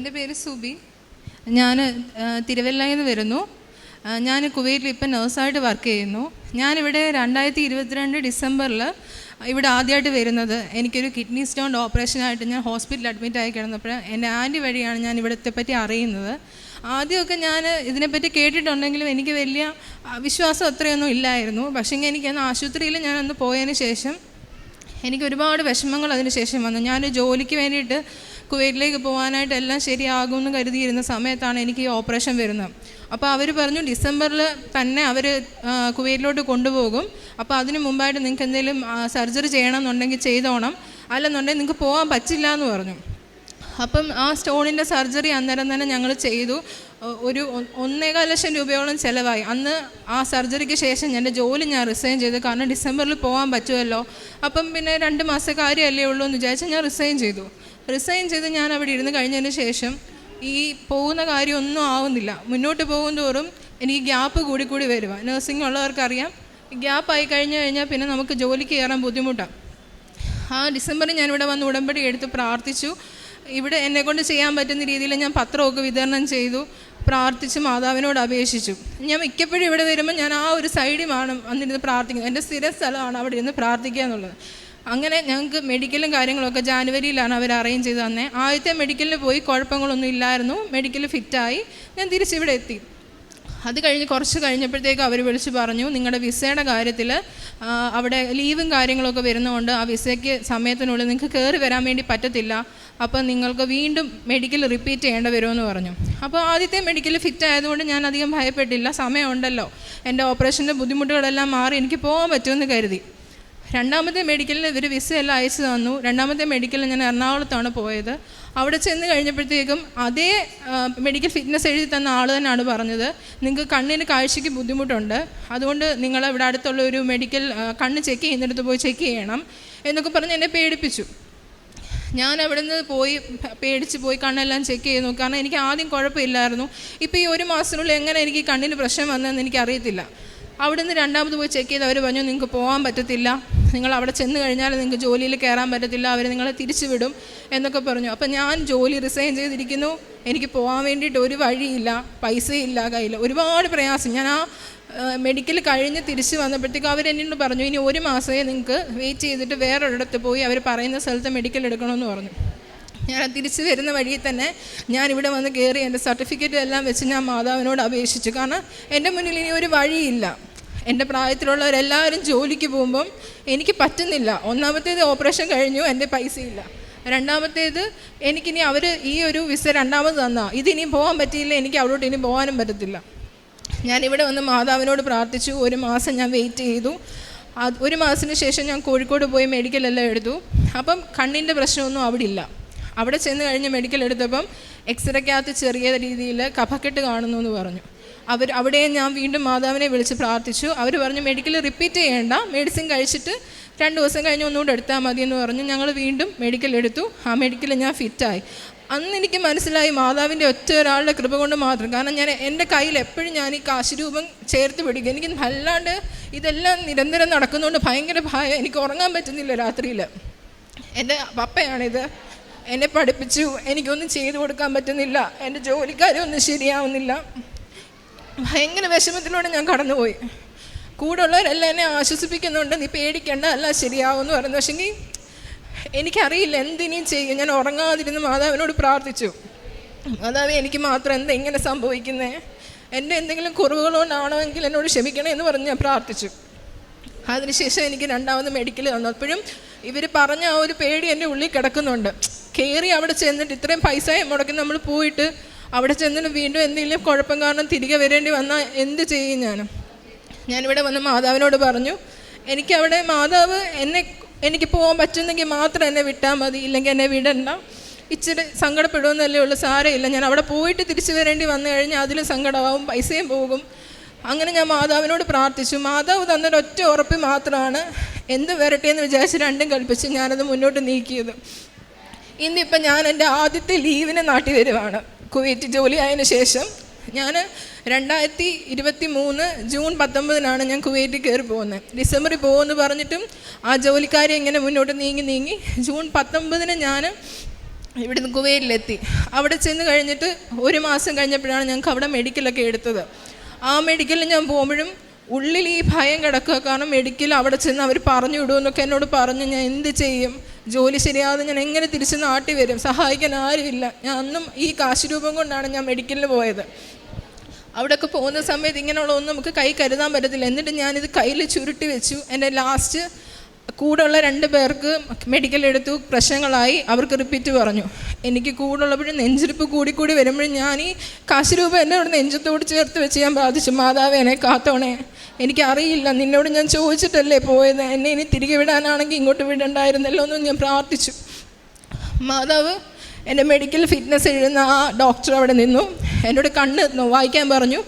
എന്റെ പേര് സുബി. ഞാൻ തിരുവല്ലയിൽ നിന്ന് വരുന്നു. ഞാൻ കുവൈറ്റിൽ ഇപ്പം നേഴ്സായിട്ട് വർക്ക് ചെയ്യുന്നു. ഞാനിവിടെ രണ്ടായിരത്തി ഇരുപത്തിരണ്ട് ഡിസംബറിൽ ഇവിടെ ആദ്യമായിട്ട് വരുന്നത്. എനിക്കൊരു കിഡ്നി സ്റ്റോൺ ഓപ്പറേഷനായിട്ട് ഞാൻ ഹോസ്പിറ്റലിൽ അഡ്മിറ്റ് ആയി കിടന്നപ്പോൾ എന്റെ ആന്റി വഴിയാണ് ഞാൻ ഇവിടത്തെ പറ്റി അറിയുന്നത്. ആദ്യമൊക്കെ ഞാൻ ഇതിനെപ്പറ്റി കേട്ടിട്ടുണ്ടെങ്കിലും എനിക്ക് വലിയ വിശ്വാസം അത്രയൊന്നും ഇല്ലായിരുന്നു. പക്ഷേ എനിക്കന്ന് ആശുപത്രിയിൽ ഞാനന്ന് പോയതിന് ശേഷം എനിക്ക് ഒരുപാട് വിഷമങ്ങൾ അതിന് ശേഷം വന്നു. ഞാൻ ജോലിക്ക് വേണ്ടിയിട്ട് കുവൈറ്റിലേക്ക് പോകാനായിട്ട് എല്ലാം ശരിയാകുമെന്ന് കരുതിയിരുന്ന സമയത്താണ് എനിക്ക് ഈ ഓപ്പറേഷൻ വരുന്നത്. അപ്പോൾ അവർ പറഞ്ഞു ഡിസംബറിൽ തന്നെ അവർ കുവൈറ്റിലോട്ട് കൊണ്ടുപോകും. അപ്പോൾ അതിന് മുമ്പായിട്ട് നിങ്ങൾക്ക് എന്തെങ്കിലും സർജറി ചെയ്യണം ചെയ്യണമെന്നുണ്ടെങ്കിൽ ചെയ്തോണം. അല്ലെന്നുണ്ടെങ്കിൽ നിങ്ങൾക്ക് പോകാൻ പറ്റില്ല എന്ന് പറഞ്ഞു. അപ്പം ആ സ്റ്റോണിന്റെ സർജറി അന്നേരം തന്നെ ഞങ്ങൾ ചെയ്തു. ഒരു ഒന്നേകാൽ ലക്ഷം രൂപയോളം ചിലവായി. അന്ന് ആ സർജറിക്ക് ശേഷം എന്റെ ജോലി ഞാൻ റിസൈൻ ചെയ്തു. കാരണം ഡിസംബറിൽ പോകാൻ പറ്റുമല്ലോ. അപ്പം പിന്നെ രണ്ട് മാസം കാര്യമല്ലേ ഉള്ളൂ എന്ന് വിചാരിച്ച് ഞാൻ റിസൈൻ ചെയ്തു. റിസൈൻ ചെയ്ത് ഞാൻ അവിടെ ഇരുന്ന് കഴിഞ്ഞതിന് ശേഷം ഈ പോകുന്ന കാര്യം ഒന്നും ആവുന്നില്ല. മുന്നോട്ട് പോകും തോറും എനിക്ക് ഗ്യാപ്പ് കൂടി കൂടി വരുക നഴ്സിംഗ് ഉള്ളവർക്കറിയാം. ഗ്യാപ്പ് ആയി കഴിഞ്ഞ് കഴിഞ്ഞാൽ പിന്നെ നമുക്ക് ജോലിക്ക് കയറാൻ ബുദ്ധിമുട്ടാണ് ആ ഡിസംബറിൽ ഞാൻ ഇവിടെ വന്ന് ഉടമ്പടി എടുത്ത് പ്രാർത്ഥിച്ചു. ഇവിടെ എന്നെക്കൊണ്ട് ചെയ്യാൻ പറ്റുന്ന രീതിയിൽ ഞാൻ പത്രമൊക്കെ വിതരണം ചെയ്തു. പ്രാർത്ഥിച്ച് മാതാവിനോട് അപേക്ഷിച്ചു. ഞാൻ മിക്കപ്പോഴും ഇവിടെ വരുമ്പോൾ ഞാൻ ആ ഒരു സൈഡിലാണ് വന്നിരുന്ന് പ്രാർത്ഥിക്കുന്നത്. എന്റെ സ്ഥിര സ്ഥലമാണ് അവിടെ ഇരുന്ന് പ്രാർത്ഥിക്കുക എന്നുള്ളത്. അങ്ങനെ ഞങ്ങൾക്ക് മെഡിക്കലും കാര്യങ്ങളൊക്കെ ജാനുവരിയിലാണ് അവർ അറേഞ്ച് ചെയ്ത് തന്നെ. ആദ്യത്തെ മെഡിക്കലിന് പോയി കുഴപ്പങ്ങളൊന്നും ഇല്ലായിരുന്നു. മെഡിക്കൽ ഫിറ്റായി ഞാൻ തിരിച്ചിവിടെ എത്തി. അത് കഴിഞ്ഞ് കുറച്ച് കഴിഞ്ഞപ്പോഴത്തേക്ക് അവർ വിളിച്ച് പറഞ്ഞു നിങ്ങളുടെ വിസയുടെ കാര്യത്തിൽ അവിടെ ലീവും കാര്യങ്ങളൊക്കെ വരുന്നതുകൊണ്ട് ആ വിസയ്ക്ക് സമയത്തിനുള്ളിൽ നിങ്ങൾക്ക് കയറി വരാൻ വേണ്ടി പറ്റത്തില്ല. അപ്പോൾ നിങ്ങൾക്ക് വീണ്ടും മെഡിക്കൽ റിപ്പീറ്റ് ചെയ്യേണ്ടി വരുമെന്ന് പറഞ്ഞു. അപ്പോൾ ആദ്യത്തെ മെഡിക്കൽ ഫിറ്റ് ആയതുകൊണ്ട് ഞാൻ അധികം ഭയപ്പെട്ടില്ല. സമയമുണ്ടല്ലോ. എന്റെ ഓപ്പറേഷന്റെ ബുദ്ധിമുട്ടുകളെല്ലാം മാറി എനിക്ക് പോകാൻ പറ്റുമെന്ന് കരുതി. രണ്ടാമത്തെ മെഡിക്കലിന് ഇവർ വിസ എല്ലാം അയച്ചു തന്നു. രണ്ടാമത്തെ മെഡിക്കലിൽ ഞാൻ എറണാകുളത്താണ് പോയത്. അവിടെ ചെന്ന് കഴിഞ്ഞപ്പോഴത്തേക്കും അതേ മെഡിക്കൽ ഫിറ്റ്നസ് എഴുതി തന്ന ആൾ തന്നെയാണ് പറഞ്ഞത്. നിങ്ങൾക്ക് കണ്ണിന് കാഴ്ചയ്ക്ക് ബുദ്ധിമുട്ടുണ്ട്. അതുകൊണ്ട് നിങ്ങൾ ഇവിടെ അടുത്തുള്ള ഒരു മെഡിക്കൽ കണ്ണ് ചെക്ക് ചെയ്യുന്നിടത്ത് പോയി ചെക്ക് ചെയ്യണം എന്നൊക്കെ പറഞ്ഞ് എന്നെ പേടിപ്പിച്ചു. ഞാൻ അവിടെ നിന്ന് പോയി പേടിച്ച് പോയി കണ്ണെല്ലാം ചെക്ക് ചെയ്ത് നോക്കി. കാരണം എനിക്ക് ആദ്യം കുഴപ്പമില്ലായിരുന്നു. ഇപ്പോൾ ഈ ഒരു മാസത്തിനുള്ളിൽ എങ്ങനെ എനിക്ക് കണ്ണിന് പ്രശ്നം വന്നതെന്ന് എനിക്കറിയത്തില്ല. അവിടെ നിന്ന് രണ്ടാമത് പോയി ചെക്ക് ചെയ്ത് അവർ പറഞ്ഞു നിങ്ങൾക്ക് പോകാൻ പറ്റത്തില്ല. നിങ്ങൾ അവിടെ ചെന്ന് കഴിഞ്ഞാൽ നിങ്ങൾക്ക് ജോലിയിൽ കയറാൻ പറ്റത്തില്ല. അവർ നിങ്ങളെ തിരിച്ചു വിടും എന്നൊക്കെ പറഞ്ഞു. അപ്പം ഞാൻ ജോലി റിസൈൻ ചെയ്തിരിക്കുന്നു. എനിക്ക് പോകാൻ വേണ്ടിയിട്ട് ഒരു വഴിയില്ല പൈസയില്ല കയ്യിൽ ഒരുപാട് പ്രയാസം. ഞാൻ ആ മെഡിക്കൽ കഴിഞ്ഞ് തിരിച്ച് വന്നപ്പോഴത്തേക്കും അവർ എന്നോട് പറഞ്ഞു ഇനി ഒരു മാസമേ നിങ്ങൾക്ക് വെയിറ്റ് ചെയ്തിട്ട് വേറൊരിടത്ത് പോയി അവർ പറയുന്ന സ്ഥലത്ത് മെഡിക്കൽ എടുക്കണമെന്ന് പറഞ്ഞു. ഞാൻ തിരിച്ച് വരുന്ന വഴിയിൽ തന്നെ ഞാൻ ഇവിടെ വന്ന് കയറി എന്റെ സർട്ടിഫിക്കറ്റ് എല്ലാം വെച്ച് ഞാൻ മാതാവിനോട് അപേക്ഷിച്ചു. കാരണം എന്റെ മുന്നിൽ ഇനി ഒരു വഴിയില്ല. എന്റെ പ്രായത്തിലുള്ളവരെല്ലാവരും ജോലിക്ക് പോകുമ്പം എനിക്ക് പറ്റുന്നില്ല. ഒന്നാമത്തേത് ഓപ്പറേഷൻ കഴിഞ്ഞു എന്റെ പൈസയില്ല. രണ്ടാമത്തേത് എനിക്കിനി അവർ ഈ ഒരു വിസ രണ്ടാമത് തന്നാ. ഇതിനി പോകാൻ പറ്റിയില്ല എനിക്ക് അവിടോട്ട് ഇനി പോകാനും പറ്റത്തില്ല. ഞാനിവിടെ വന്ന് മാതാവിനോട് പ്രാർത്ഥിച്ചു. ഒരു മാസം ഞാൻ വെയിറ്റ് ചെയ്തു. അത് ഒരു മാസത്തിന് ശേഷം ഞാൻ കോഴിക്കോട് പോയി മെഡിക്കലെല്ലാം എടുത്തു. അപ്പം കണ്ണിന്റെ പ്രശ്നമൊന്നും അവിടെ ഇല്ല അവിടെ ചെന്ന് കഴിഞ്ഞ് മെഡിക്കൽ എടുത്തപ്പം എക്സ്റേക്കകത്ത് ചെറിയ രീതിയിൽ കഫക്കെട്ട് കാണുന്നു എന്ന് പറഞ്ഞു. അവർ അവിടെ ഞാൻ വീണ്ടും മാതാവിനെ വിളിച്ച് പ്രാർത്ഥിച്ചു. അവർ പറഞ്ഞു മെഡിക്കൽ റിപ്പീറ്റ് ചെയ്യേണ്ട. മെഡിസിൻ കഴിച്ചിട്ട് രണ്ട് ദിവസം കഴിഞ്ഞ് ഒന്നുകൂടെ എടുത്താൽ മതി എന്ന് പറഞ്ഞു. ഞങ്ങൾ വീണ്ടും മെഡിക്കൽ എടുത്തു. ആ മെഡിക്കൽ ഞാൻ ഫിറ്റായി അന്ന് എനിക്ക് മനസ്സിലായി മാതാവിന്റെ ഒറ്റ ഒരാളുടെ കൃപ കൊണ്ട് മാത്രം. കാരണം ഞാൻ എന്റെ കയ്യിൽ എപ്പോഴും ഞാൻ ഈ കാശുരൂപം ചേർത്ത് പിടിക്കും. എനിക്ക് വല്ലാണ്ട് ഇതെല്ലാം നിരന്തരം നടക്കുന്നതുകൊണ്ട് ഭയങ്കര ഭയം. എനിക്ക് ഉറങ്ങാൻ പറ്റുന്നില്ല രാത്രിയിൽ. എന്റെ പപ്പയാണിത്. എന്നെ പഠിപ്പിച്ചു. എനിക്കൊന്നും ചെയ്തു കൊടുക്കാൻ പറ്റുന്നില്ല. എന്റെ ജോലിക്കാരൊന്നും ശരിയാവുന്നില്ല. ഭയങ്കര വിഷമത്തിലൂടെ ഞാൻ കടന്നുപോയി. കൂടെ ഉള്ളവരെല്ലാം എന്നെ ആശ്വസിപ്പിക്കുന്നുണ്ട്. നീ പേടിക്കേണ്ട അല്ല ശരിയാവും എന്ന് പറയുന്നു പക്ഷെങ്കിൽ എനിക്കറിയില്ല എന്തിനേം ചെയ്യും. ഞാൻ ഉറങ്ങാതിരുന്ന് മാതാവിനോട് പ്രാർത്ഥിച്ചു. മാതാവ് എനിക്ക് മാത്രം എന്താ ഇങ്ങനെ സംഭവിക്കുന്നത് എന്റെ എന്തെങ്കിലും കുറവുകളോണ്ടാണോ എങ്കിൽ എന്നോട് ക്ഷമിക്കണേ എന്ന് പറഞ്ഞ് ഞാൻ പ്രാർത്ഥിച്ചു. അതിനുശേഷം എനിക്ക് രണ്ടാമത് മെഡിക്കൽ തന്നു അപ്പോഴും ഇവർ പറഞ്ഞ ആ ഒരു പേടി എന്റെ ഉള്ളിൽ കിടക്കുന്നുണ്ട്. കയറി അവിടെ ചെന്നിട്ട് ഇത്രയും പൈസയും മുടക്കി നമ്മൾ പോയിട്ട് അവിടെ ചെന്നിട്ട് വീണ്ടും എന്തെങ്കിലും കുഴപ്പം കാരണം തിരികെ വരേണ്ടി വന്നാൽ എന്ത് ചെയ്യും ഞാൻ ഞാനിവിടെ വന്ന് മാതാവിനോട് പറഞ്ഞു എനിക്കവിടെ മാതാവ് എന്നെ എനിക്ക് പോകാൻ പറ്റുന്നെങ്കിൽ മാത്രം എന്നെ വിട്ടാൽ മതി ഇല്ലെങ്കിൽ എന്നെ വിടണ്ട. ഇച്ചിരി സങ്കടപ്പെടുമെന്നല്ലേ ഉള്ളൂ സാരമില്ല. ഞാൻ അവിടെ പോയിട്ട് തിരിച്ചു വരേണ്ടി വന്നു കഴിഞ്ഞാൽ അതിലും സങ്കടമാവും പൈസയും പോകും. അങ്ങനെ ഞാൻ മാതാവിനോട് പ്രാർത്ഥിച്ചു. മാതാവ് തന്നൊരു ഒറ്റ ഉറപ്പ് മാത്രമാണ്. എന്ത് വരട്ടെ എന്ന് വിചാരിച്ച് രണ്ടും കൽപ്പിച്ച് ഞാനത് മുന്നോട്ട് നീക്കിയത്. ഇന്നിപ്പം ഞാൻ എന്റെ ആദ്യത്തെ ലീവിനെ നാട്ടി വരുവാണ് കുവൈറ്റ് ജോലി ആയതിനു ശേഷം ഞാൻ രണ്ടായിരത്തി ഇരുപത്തി മൂന്ന് ജൂൺ പത്തൊമ്പതിനാണ് ഞാൻ കുവൈറ്റിൽ കയറി പോകുന്നത്. ഡിസംബറിൽ പോകുമെന്ന് പറഞ്ഞിട്ടും ആ ജോലിക്കാരെ ഇങ്ങനെ മുന്നോട്ട് നീങ്ങി നീങ്ങി ജൂൺ പത്തൊമ്പതിന് ഞാൻ ഇവിടുന്ന് കുവൈറ്റിലെത്തി. അവിടെ ചെന്ന് കഴിഞ്ഞിട്ട് ഒരു മാസം കഴിഞ്ഞപ്പോഴാണ് ഞങ്ങൾക്ക് അവിടെ മെഡിക്കലൊക്കെ എടുത്തത്. ആ മെഡിക്കലിൽ ഞാൻ പോകുമ്പോഴും ഉള്ളിൽ ഈ ഭയം കിടക്കുക. കാരണം മെഡിക്കൽ അവിടെ ചെന്ന് അവർ പറഞ്ഞു വിടുമെന്നൊക്കെ എന്നോട് പറഞ്ഞു ഞാൻ എന്ത് ചെയ്യും? ജോലി ശരിയാതെ ഞാൻ എങ്ങനെ തിരിച്ച് നാട്ടിൽ വരും? സഹായിക്കാൻ ആരുമില്ല. ഞാൻ അന്നും ഈ കാശ് രൂപം കൊണ്ടാണ് ഞാൻ മെഡിക്കലിൽ പോയത്. അവിടെയൊക്കെ പോകുന്ന സമയത്ത് ഇങ്ങനെയുള്ള ഒന്നും നമുക്ക് കൈ കരുതാൻ പറ്റത്തില്ല. എന്നിട്ട് ഞാനിത് കയ്യിൽ ചുരുട്ടി വെച്ചു. എന്റെ ലാസ്റ്റ് കൂടെയുള്ള രണ്ട് പേർക്ക് മെഡിക്കൽ എടുത്തു. പ്രശ്നങ്ങളായി. അവർക്ക് റിപ്പീറ്റ് പറഞ്ഞു. എനിക്ക് കൂടുള്ളപ്പോഴും നെഞ്ചിരിപ്പ് കൂടി കൂടി വരുമ്പോഴും ഞാൻ ഈ കാശ് രൂപ എന്നെ ഇവിടെ നെഞ്ചത്തോട് ചേർത്ത് വെച്ച് ഞാൻ ബാധിച്ചു മാതാവ് എന്നെ കാത്തോണേ. എനിക്കറിയില്ല നിന്നോട് ഞാൻ ചോദിച്ചിട്ടല്ലേ പോയത്? എന്നെ ഇനി തിരികെ വിടാനാണെങ്കിൽ ഇങ്ങോട്ട് വിടണ്ടായിരുന്നല്ലോ എന്നും ഞാൻ പ്രാർത്ഥിച്ചു. മാതാവ് എന്റെ മെഡിക്കൽ ഫിറ്റ്നസ് എഴുതുന്ന ആ ഡോക്ടർ അവിടെ നിന്നു. എന്നോട് കണ്ണ് വായിക്കാൻ പറഞ്ഞു.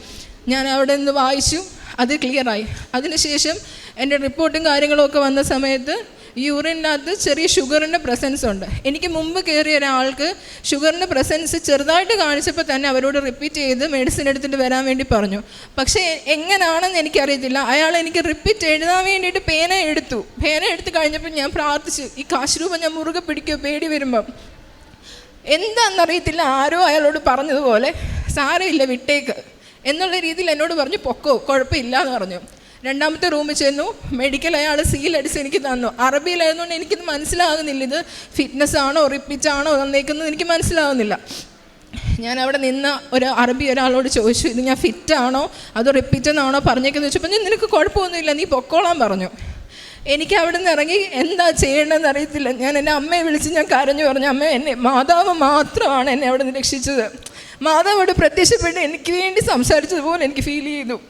ഞാൻ അവിടെ നിന്ന് വായിച്ചു. അത് ക്ലിയറായി അതിനുശേഷം എന്റെ റിപ്പോർട്ടും കാര്യങ്ങളും ഒക്കെ വന്ന സമയത്ത് യൂറിനകത്ത് ചെറിയ ഷുഗറിന്റെ പ്രസൻസ് ഉണ്ട്. എനിക്ക് മുമ്പ് കയറിയ ഒരാൾക്ക് ഷുഗറിന്റെ പ്രസൻസ് ചെറുതായിട്ട് കാണിച്ചപ്പോൾ തന്നെ അവരോട് റിപ്പീറ്റ് ചെയ്ത് മെഡിസിൻ എടുത്തിട്ട് വരാൻ വേണ്ടി പറഞ്ഞു. പക്ഷേ എങ്ങനെയാണെന്ന് എനിക്കറിയത്തില്ല. അയാൾ എനിക്ക് റിപ്പീറ്റ് എഴുതാൻ വേണ്ടിയിട്ട് പേന എടുത്തു. പേന എടുത്ത് കഴിഞ്ഞപ്പോൾ ഞാൻ പ്രാർത്ഥിച്ചു. ഈ കാശ് ഞാൻ മുറുകെ പിടിക്കുക പേടി വരുമ്പം. എന്താണെന്നറിയത്തില്ല ആരോ അയാളോട് പറഞ്ഞതുപോലെ സാരമില്ല വിട്ടേക്ക്. എന്നുള്ള രീതിയിൽ എന്നോട് പറഞ്ഞു പൊക്കോ കുഴപ്പമില്ല എന്ന് പറഞ്ഞു. രണ്ടാമത്തെ റൂമിൽ ചെന്നു. മെഡിക്കൽ അയാൾ സീലടിച്ച് എനിക്ക് തന്നു. അറബിയിലായതുകൊണ്ട് എനിക്കിത് മനസ്സിലാകുന്നില്ല. ഇത് ഫിറ്റ്നസ് ആണോ റിപ്പിച്ചാണോ തന്നേക്കുന്നത് എനിക്ക് മനസ്സിലാകുന്നില്ല. ഞാൻ അവിടെ നിന്ന ഒരു അറബി ഒരാളോട് ചോദിച്ചു ഇത് ഞാൻ ഫിറ്റാണോ അതോ റിപ്പീറ്റ് എന്നാണോ പറഞ്ഞേക്കെന്ന് ചോദിച്ചപ്പോൾ ഞാൻ നിനക്ക് കുഴപ്പമൊന്നുമില്ല നീ പൊക്കോളാൻ പറഞ്ഞു. എനിക്ക് അവിടെ നിന്ന് ഇറങ്ങി എന്താ ചെയ്യേണ്ടതെന്ന് അറിയത്തില്ല. ഞാൻ എന്റെ അമ്മയെ വിളിച്ച് ഞാൻ കരഞ്ഞു പറഞ്ഞു അമ്മ എന്നെ മാതാവ് മാത്രമാണ് എന്നെ അവിടെ നിന്ന് രക്ഷിച്ചത്. മാതാവ് അവിടെ പ്രത്യക്ഷപ്പെട്ട് എനിക്ക് വേണ്ടി സംസാരിച്ചതുപോലെ എനിക്ക് ഫീൽ ചെയ്തു.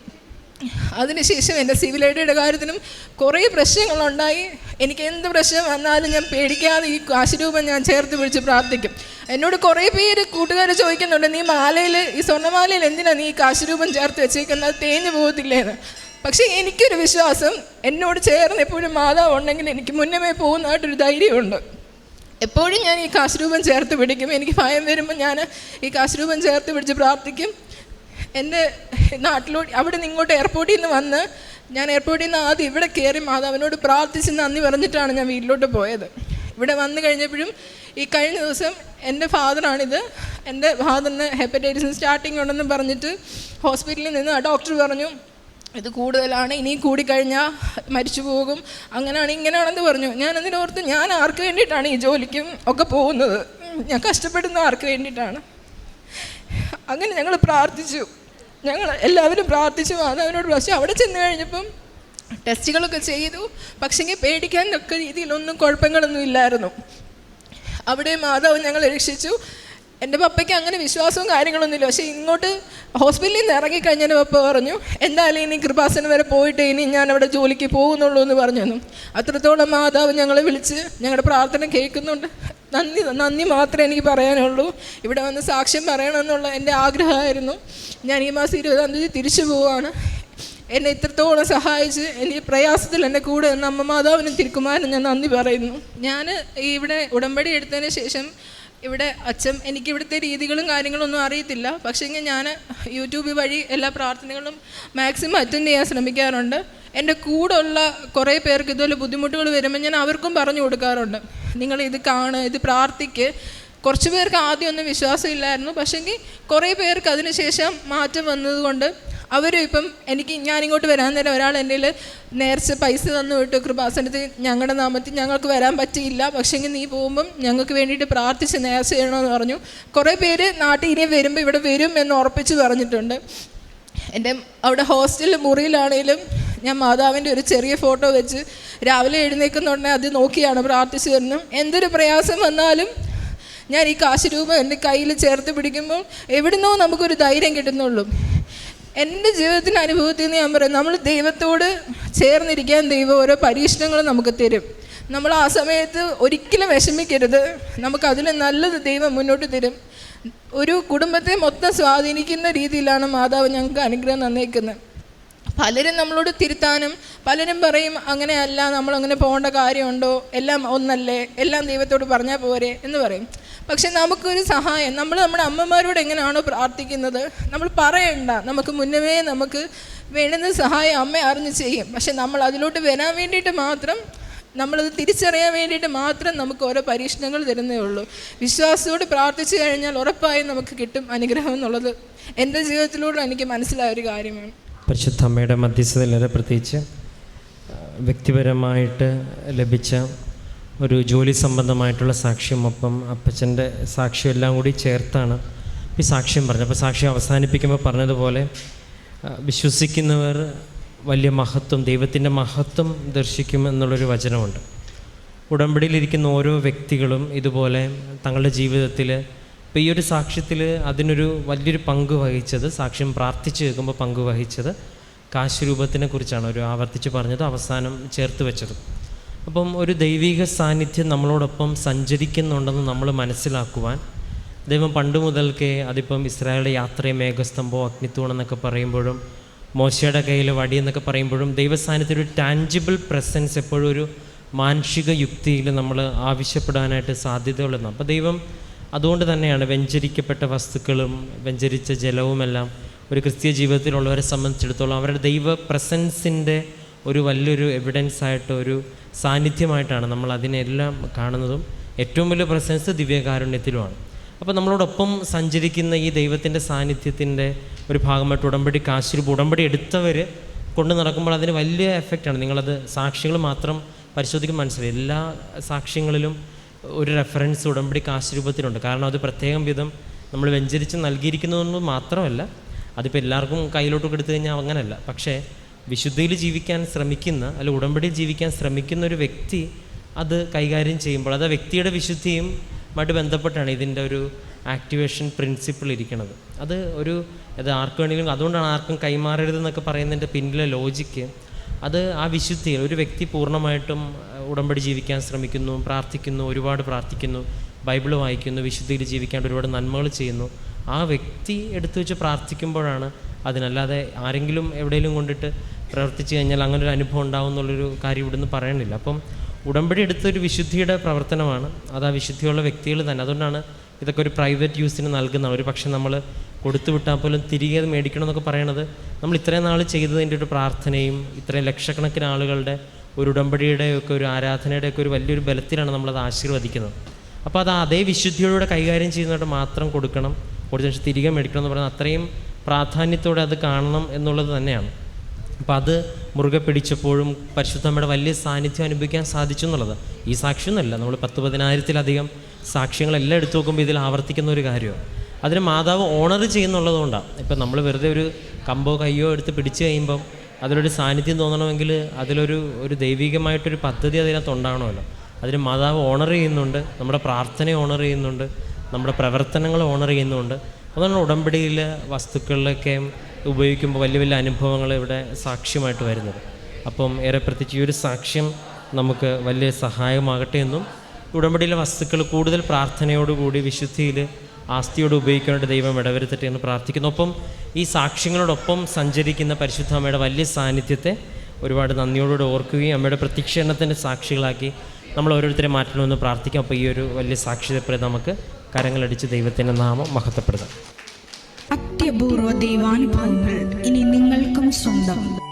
അതിനുശേഷം എന്റെ സിവിൽ ഐഡിയുടെ കാര്യത്തിനും കുറേ പ്രശ്നങ്ങളുണ്ടായി. എനിക്ക് എന്ത് പ്രശ്നം വന്നാലും ഞാൻ പേടിക്കാതെ ഈ കാശുരൂപം ഞാൻ ചേർത്ത് പിടിച്ച് പ്രാർത്ഥിക്കും. എന്നോട് കുറേ പേര് കൂട്ടുകാർ ചോദിക്കുന്നുണ്ട് നീ മാലയിൽ ഈ സ്വർണമാലയിൽ എന്തിനാണ് നീ കാശുരൂപം ചേർത്ത് വെച്ചേക്കുന്നത്? തേഞ്ഞു പോകത്തില്ലേന്ന്? പക്ഷേ എനിക്കൊരു വിശ്വാസം എന്നോട് ചേർന്ന് എപ്പോഴും മാതാവ് ഉണ്ടെങ്കിൽ എനിക്ക് മുന്നമേ പോകുന്നതായിട്ടൊരു ധൈര്യമുണ്ട്. എപ്പോഴും ഞാൻ ഈ കാശുരൂപം ചേർത്ത് പിടിക്കും. എനിക്ക് ഭയം വരുമ്പോൾ ഞാൻ ഈ കാശുരൂപം ചേർത്ത് പിടിച്ച് പ്രാർത്ഥിക്കും. എന്റെ നാട്ടിലോട്ട് അവിടെ നിന്ന് ഇങ്ങോട്ട് എയർപോർട്ടിൽ നിന്ന് വന്ന് ഞാൻ എയർപോർട്ടിൽ നിന്ന് ആദ്യം ഇവിടെ കയറി മാതാവിനോട് പ്രാർത്ഥിച്ച് നന്ദി പറഞ്ഞിട്ടാണ് ഞാൻ വീട്ടിലോട്ട് പോയത്. ഇവിടെ വന്നു കഴിഞ്ഞപ്പോഴും ഈ കഴിഞ്ഞ ദിവസം എന്റെ ഫാദറാണിത് എന്റെ ഫാദറിന് ഹെപ്പറ്റൈറ്റിസ് സ്റ്റാർട്ടിങ് ഉണ്ടെന്ന് പറഞ്ഞിട്ട് ഹോസ്പിറ്റലിൽ നിന്ന് ആ ഡോക്ടർ പറഞ്ഞു ഇത് കൂടുതലാണ് ഇനി കൂടിക്കഴിഞ്ഞാൽ മരിച്ചു പോകും. അങ്ങനെയാണ് ഇങ്ങനെയാണെന്ന് പറഞ്ഞു. ഞാൻ അതിനോർത്ത് ഞാൻ ആർക്ക് വേണ്ടിയിട്ടാണ് ഈ ജോലിക്കും ഒക്കെ പോകുന്നത്? ഞാൻ കഷ്ടപ്പെടുന്ന ആർക്ക് വേണ്ടിയിട്ടാണ്? അങ്ങനെ ഞങ്ങൾ പ്രാർത്ഥിച്ചു. ഞങ്ങൾ എല്ലാവരും പ്രാർത്ഥിച്ചു. മാതാവിനോട് പ്രാർത്ഥിച്ചു അവിടെ ചെന്ന് കഴിഞ്ഞപ്പം ടെസ്റ്റുകളൊക്കെ ചെയ്തു. പക്ഷേ പേടിക്കാൻ ഒക്കെ രീതിയിലൊന്നും കുഴപ്പങ്ങളൊന്നും ഇല്ലായിരുന്നു. അവിടെ മാതാവ് ഞങ്ങളെ രക്ഷിച്ചു. എന്റെ പപ്പയ്ക്ക് അങ്ങനെ വിശ്വാസവും കാര്യങ്ങളൊന്നുമില്ല പക്ഷേ ഇങ്ങോട്ട് ഹോസ്പിറ്റലിൽ നിന്ന് ഇറങ്ങിക്കഴിഞ്ഞാൽ പപ്പ പറഞ്ഞു എന്തായാലും ഇനി കൃപാസനം വരെ പോയിട്ട് ഇനി ഞാൻ അവിടെ ജോലിക്ക് പോകുന്നുള്ളൂ എന്ന് പറഞ്ഞു അത്രത്തോളം മാതാവ് ഞങ്ങളെ വിളിച്ച് ഞങ്ങളുടെ പ്രാർത്ഥന കേൾക്കുന്നുണ്ട്. നന്ദി നന്ദി മാത്രമേ എനിക്ക് പറയാനുള്ളൂ. ഇവിടെ വന്ന് സാക്ഷ്യം പറയണമെന്നുള്ള എന്റെ ആഗ്രഹമായിരുന്നു. ഞാൻ ഈ മാസം ഇരുപതാം തീയതി തിരിച്ചു പോവുകയാണ് എന്നെ ഇത്രത്തോളം സഹായിച്ച് എനിക്ക് പ്രയാസത്തിൽ എന്റെ കൂടെ നിന്ന് അമ്മ മാതാവിനും തിരുക്കുമാരനും ഞാൻ നന്ദി പറയുന്നു. ഞാൻ ഇവിടെ ഉടമ്പടി എടുത്തതിന് ശേഷം ഇവിടെ അച്ഛൻ എനിക്ക് ഇവിടുത്തെ രീതികളും കാര്യങ്ങളും ഒന്നും അറിയത്തില്ല. പക്ഷേ ഞാൻ യൂട്യൂബ് വഴി എല്ലാ പ്രാർത്ഥനകളും മാക്സിമം അറ്റൻഡ് ചെയ്യാൻ ശ്രമിക്കാറുണ്ട്. എന്റെ കൂടെ ഉള്ള കുറേ പേർക്ക് ഇതുപോലെ ബുദ്ധിമുട്ടുകൾ വരുമ്പോൾ ഞാൻ അവർക്കും പറഞ്ഞു കൊടുക്കാറുണ്ട്. നിങ്ങൾ ഇത് കാണ് ഇത് പ്രാർത്ഥിക്ക്. കുറച്ച് പേർക്ക് ആദ്യം ഒന്നും വിശ്വാസമില്ലായിരുന്നു. പക്ഷേങ്കിൽ കുറേ പേർക്ക് അതിനുശേഷം മാറ്റം വന്നതുകൊണ്ട് അവരും ഇപ്പം എനിക്ക് ഞാനിങ്ങോട്ട് വരാൻ നേരം ഒരാൾ എന്റെ നേർച്ച പൈസ തന്നു വിട്ടു. കൃപാസനത്തിൽ ഞങ്ങളുടെ നാമത്തിൽ ഞങ്ങൾക്ക് വരാൻ പറ്റിയില്ല. പക്ഷേങ്കിൽ നീ പോകുമ്പം ഞങ്ങൾക്ക് വേണ്ടിയിട്ട് പ്രാർത്ഥിച്ച് നേർച്ച ചെയ്യണമെന്ന് പറഞ്ഞു. കുറേ പേര് നാട്ടിൽ ഇനി വരുമ്പോൾ ഇവിടെ വരും എന്ന് ഉറപ്പിച്ച് പറഞ്ഞിട്ടുണ്ട്. എന്റെ അവിടെ ഹോസ്റ്റലിൽ മുറിയിലാണേലും ഞാൻ മാതാവിന്റെ ഒരു ചെറിയ ഫോട്ടോ വെച്ച് രാവിലെ എഴുന്നേൽക്കുന്നുണ്ടെങ്കിൽ അത് നോക്കിയാണ് പ്രാർത്ഥിച്ചു വരുന്നത് എന്തൊരു പ്രയാസം വന്നാലും ഞാൻ ഈ കാശ് രൂപ എന്റെ കയ്യിൽ ചേർത്ത് പിടിക്കുമ്പോൾ എവിടുന്നോ നമുക്കൊരു ധൈര്യം കിട്ടുന്നുള്ളൂ. എന്റെ ജീവിതത്തിന്റെ അനുഭവത്തിൽ നിന്ന് ഞാൻ പറയും നമ്മൾ ദൈവത്തോട് ചേർന്നിരിക്കാൻ ദൈവം ഓരോ പരീക്ഷണങ്ങൾ നമുക്ക് തരും. നമ്മൾ ആ സമയത്ത് ഒരിക്കലും വിഷമിക്കരുത്. നമുക്ക് അതിൽ നല്ലത് ദൈവം മുന്നോട്ട് തരും. ഒരു കുടുംബത്തെ മൊത്തം സ്വാധീനിക്കുന്ന രീതിയിലാണ് മാതാവ് ഞങ്ങൾക്ക് അനുഗ്രഹം തന്നേക്കുന്നത്. പലരും നമ്മളോട് തിരുത്താനും പലരും പറയും അങ്ങനെയല്ല നമ്മളങ്ങനെ പോകേണ്ട കാര്യമുണ്ടോ? എല്ലാം ഒന്നല്ലേ? എല്ലാം ദൈവത്തോട് പറഞ്ഞാൽ പോരെ? എന്ന് പറയും. പക്ഷെ നമുക്കൊരു സഹായം നമ്മൾ നമ്മുടെ അമ്മമാരോട് എങ്ങനെയാണോ പ്രാർത്ഥിക്കുന്നത് നമ്മൾ പറയണ്ട. നമുക്ക് മുന്നമേ നമുക്ക് വേണ്ടുന്ന സഹായം അമ്മ അറിഞ്ഞ് ചെയ്യും. പക്ഷെ നമ്മൾ അതിലോട്ട് വരാൻ വേണ്ടിയിട്ട് മാത്രം നമ്മളത് തിരിച്ചറിയാൻ വേണ്ടിയിട്ട് മാത്രം നമുക്ക് ഓരോ പരീക്ഷണങ്ങൾ തരുന്നേ ഉള്ളൂ. വിശ്വാസത്തോട് പ്രാർത്ഥിച്ചു കഴിഞ്ഞാൽ ഉറപ്പായും നമുക്ക് കിട്ടും അനുഗ്രഹം എന്നുള്ളത് എന്റെ ജീവിതത്തിലൂടെ എനിക്ക് മനസ്സിലായ ഒരു കാര്യമാണ്. പരിശുദ്ധ അമ്മയുടെ മധ്യസ്ഥതയിലേറെ പ്രത്യേകിച്ച് വ്യക്തിപരമായിട്ട് ലഭിച്ച ഒരു ജോലി സംബന്ധമായിട്ടുള്ള സാക്ഷ്യം ഒപ്പം അപ്പച്ചന്റെ സാക്ഷ്യം എല്ലാം കൂടി ചേർത്താണ് ഈ സാക്ഷ്യം പറഞ്ഞത്. അപ്പോൾ സാക്ഷ്യം അവസാനിപ്പിക്കുമ്പോൾ പറഞ്ഞതുപോലെ വിശ്വസിക്കുന്നവർ വലിയ മഹത്വം ദൈവത്തിന്റെ മഹത്വം ദർശിക്കും എന്നുള്ളൊരു വചനമുണ്ട്. ഉടമ്പടിയിലിരിക്കുന്ന ഓരോ വ്യക്തികളും ഇതുപോലെ തങ്ങളുടെ ജീവിതത്തിൽ ഇപ്പോൾ ഈ ഒരു സാക്ഷ്യത്തിൽ അതിനൊരു വലിയൊരു പങ്ക് വഹിച്ചത് സാക്ഷ്യം പ്രാർത്ഥിച്ച് കേൾക്കുമ്പോൾ പങ്ക് വഹിച്ചത് കാശ് രൂപത്തിനെ കുറിച്ചാണ്. ഒരു ആവർത്തിച്ച് പറഞ്ഞത് അവസാനം ചേർത്ത് വെച്ചത്. അപ്പം ഒരു ദൈവിക സാന്നിധ്യം നമ്മളോടൊപ്പം സഞ്ചരിക്കുന്നുണ്ടെന്ന് നമ്മൾ മനസ്സിലാക്കുവാൻ ദൈവം പണ്ട് മുതൽക്കേ അതിപ്പം ഇസ്രായേലിന്റെ യാത്രയും മേഘസ്തംഭം അഗ്നിത്തൂണെന്നൊക്കെ പറയുമ്പോഴും മോശയുടെ കയ്യിൽ വടി എന്നൊക്കെ പറയുമ്പോഴും ദൈവസ്ഥാനത്തിൽ ഒരു ടാൻജിബിൾ പ്രസൻസ് എപ്പോഴും ഒരു മാനുഷിക യുക്തിയിൽ നമ്മൾ ആവശ്യപ്പെടാനായിട്ട് സാധ്യതയുള്ളതാണ് അപ്പോൾ ദൈവം അതുകൊണ്ട് തന്നെയാണ് വ്യഞ്ചരിക്കപ്പെട്ട വസ്തുക്കളും വ്യഞ്ചരിച്ച ജലവുമെല്ലാം ഒരു ക്രിസ്തീയ ജീവിതത്തിലുള്ളവരെ സംബന്ധിച്ചിടത്തോളം അവരുടെ ദൈവ പ്രസൻസിന്റെ ഒരു വലിയൊരു എവിഡൻസ് ആയിട്ട് ഒരു സാന്നിധ്യമായിട്ടാണ് നമ്മൾ അതിനെല്ലാം കാണുന്നതും ഏറ്റവും വലിയ പ്രസൻസ് ദിവ്യകാരുണ്യത്തിലുമാണ്. അപ്പോൾ നമ്മളോടൊപ്പം സഞ്ചരിക്കുന്ന ഈ ദൈവത്തിന്റെ സാന്നിധ്യത്തിന്റെ ഒരു ഭാഗമായിട്ട് ഉടമ്പടി കാശിരൂപ ഉടമ്പടി എടുത്തവർ കൊണ്ട് നടക്കുമ്പോൾ അതിന് വലിയ എഫക്റ്റാണ്. നിങ്ങളത് സാക്ഷികൾ മാത്രം പരിശോധിക്കുമ്പോൾ മനസ്സിലായി. എല്ലാ സാക്ഷ്യങ്ങളിലും ഒരു റെഫറൻസ് ഉടമ്പടി കാശുരൂപത്തിലുണ്ട്. കാരണം അത് പ്രത്യേകം വിധം നമ്മൾ വെഞ്ചരിച്ച് നൽകിയിരിക്കുന്നതെന്ന് മാത്രമല്ല അതിപ്പോൾ എല്ലാവർക്കും കയ്യിലോട്ട് എടുത്തു കഴിഞ്ഞാൽ അങ്ങനല്ല. പക്ഷേ വിശുദ്ധിയിൽ ജീവിക്കാൻ ശ്രമിക്കുന്ന അല്ല ഉടമ്പടിയിൽ ജീവിക്കാൻ ശ്രമിക്കുന്ന ഒരു വ്യക്തി അത് കൈകാര്യം ചെയ്യുമ്പോൾ അത് ആ വ്യക്തിയുടെ വിശുദ്ധിയും മായിട്ട് ബന്ധപ്പെട്ടാണ് ഇതിന്റെ ഒരു ആക്ടിവേഷൻ പ്രിൻസിപ്പിൾ ഇരിക്കുന്നത്. അത് ഒരു അത് ആർക്ക് വേണമെങ്കിലും അതുകൊണ്ടാണ് ആർക്കും കൈമാറരുതെന്നൊക്കെ പറയുന്നതിന്റെ പിന്നിലെ ലോജിക്ക് അത് ആ വിശുദ്ധിയിൽ ഒരു വ്യക്തി പൂർണമായിട്ടും ഉടമ്പടി ജീവിക്കാൻ ശ്രമിക്കുന്നു പ്രാർത്ഥിക്കുന്നു ഒരുപാട് പ്രാർത്ഥിക്കുന്നു ബൈബിൾ വായിക്കുന്നു വിശുദ്ധിയിൽ ജീവിക്കാണ്ട് ഒരുപാട് നന്മകൾ ചെയ്യുന്നു. ആ വ്യക്തി എടുത്തു വെച്ച് പ്രാർത്ഥിക്കുമ്പോഴാണ് അതിനല്ലാതെ ആരെങ്കിലും എവിടെയെങ്കിലും കൊണ്ടിട്ട് പ്രവർത്തിച്ചു കഴിഞ്ഞാൽ അങ്ങനെ ഒരു അനുഭവം ഉണ്ടാവും എന്നുള്ളൊരു കാര്യം ഇവിടുന്ന് പറയണില്ല. അപ്പം ഉടമ്പടി എടുത്തൊരു വിശുദ്ധിയുടെ പ്രവർത്തനമാണ്. അത് ആ വിശുദ്ധിയുള്ള വ്യക്തികൾ തന്നെ. അതുകൊണ്ടാണ് ഇതൊക്കെ ഒരു പ്രൈവറ്റ് യൂസിന് നൽകുന്ന ഒരു പക്ഷേ നമ്മൾ കൊടുത്തു വിട്ടാൽ പോലും തിരികെ അത് മേടിക്കണം എന്നൊക്കെ പറയണത് നമ്മൾ ഇത്രയും നാൾ ചെയ്തതിന്റെ ഒരു പ്രാർത്ഥനയും ഇത്രയും ലക്ഷക്കണക്കിന് ആളുകളുടെ ഒരു ഉടമ്പടിയുടെ ഒക്കെ ഒരു ആരാധനയുടെ ഒക്കെ ഒരു വലിയൊരു ബലത്തിലാണ് നമ്മളത് ആശീർവദിക്കുന്നത്. അപ്പോൾ അത് അതേ വിശുദ്ധിയോടെ കൈകാര്യം ചെയ്യുന്നവരുടെ മാത്രം കൊടുക്കണം. കൊടുത്ത ശേഷം തിരികെ മേടിക്കണം എന്ന് പറയുന്നത് അത്രയും പ്രാധാന്യത്തോടെ അത് കാണണം എന്നുള്ളത് തന്നെയാണ്. അപ്പോൾ അത് മുറുകെ പിടിച്ചപ്പോഴും പരിശുദ്ധമ്മയുടെ വലിയ സാന്നിധ്യം അനുഭവിക്കാൻ സാധിച്ചു എന്നുള്ളത്. ഈ സാക്ഷ്യമൊന്നുമല്ല നമ്മൾ പത്ത് പതിനായിരത്തിലധികം സാക്ഷ്യങ്ങളെല്ലാം എടുത്തു നോക്കുമ്പോൾ ഇതിൽ ആവർത്തിക്കുന്ന ഒരു കാര്യമാണ്. അതിന് മാതാവ് ഓണർ ചെയ്യുന്നുള്ളതുകൊണ്ടാണ് ഇപ്പം നമ്മൾ വെറുതെ ഒരു കമ്പോ കയ്യോ എടുത്ത് പിടിച്ചു കഴിയുമ്പം അതിലൊരു സാന്നിധ്യം തോന്നണമെങ്കിൽ അതിലൊരു ഒരു ദൈവികമായിട്ടൊരു പദ്ധതി അതിനകത്ത് ഉണ്ടാകണമല്ലോ അതിന് മാതാവ് ഓണർ ചെയ്യുന്നുണ്ട് നമ്മുടെ പ്രാർത്ഥനയെ ഓണർ ചെയ്യുന്നുണ്ട് നമ്മുടെ പ്രവർത്തനങ്ങൾ ഓണർ ചെയ്യുന്നുണ്ട്. അതാണ് ഉടമ്പടിയിലെ വസ്തുക്കളിലൊക്കെ ഉപയോഗിക്കുമ്പോൾ വലിയ വലിയ അനുഭവങ്ങൾ ഇവിടെ സാക്ഷ്യമായിട്ട് വരുന്നത്. അപ്പം ഏറെ പ്രത്യേകിച്ച് ഈ ഒരു സാക്ഷ്യം നമുക്ക് വലിയ സഹായമാകട്ടെ എന്നും ഉടമ്പടിയിലെ വസ്തുക്കൾ കൂടുതൽ പ്രാർത്ഥനയോടുകൂടി വിശുദ്ധിയിൽ ആസ്തിയോട് ഉപയോഗിക്കാനായിട്ട് ദൈവം ഇടവരുത്തട്ടെ എന്ന് പ്രാർത്ഥിക്കുന്നു. ഒപ്പം ഈ സാക്ഷ്യങ്ങളോടൊപ്പം സഞ്ചരിക്കുന്ന പരിശുദ്ധ അമ്മയുടെ വലിയ സാന്നിധ്യത്തെ ഒരുപാട് നന്ദിയോടുകൂടെ ഓർക്കുകയും അമ്മയുടെ പ്രത്യക്ഷേണത്തിന്റെ സാക്ഷികളാക്കി നമ്മൾ ഓരോരുത്തരെ മാറ്റണമെന്ന് പ്രാർത്ഥിക്കാം. അപ്പോൾ ഈ ഒരു വലിയ സാക്ഷ്യതപ്രെ നമുക്ക് കരങ്ങളടിച്ച് ദൈവത്തിന്റെ നാമം മഹത്വപ്പെടുത്താം. അത്യപൂർവ ദൈവാനുഭവങ്ങൾ ഇനി നിങ്ങൾക്കും സ്വന്തം.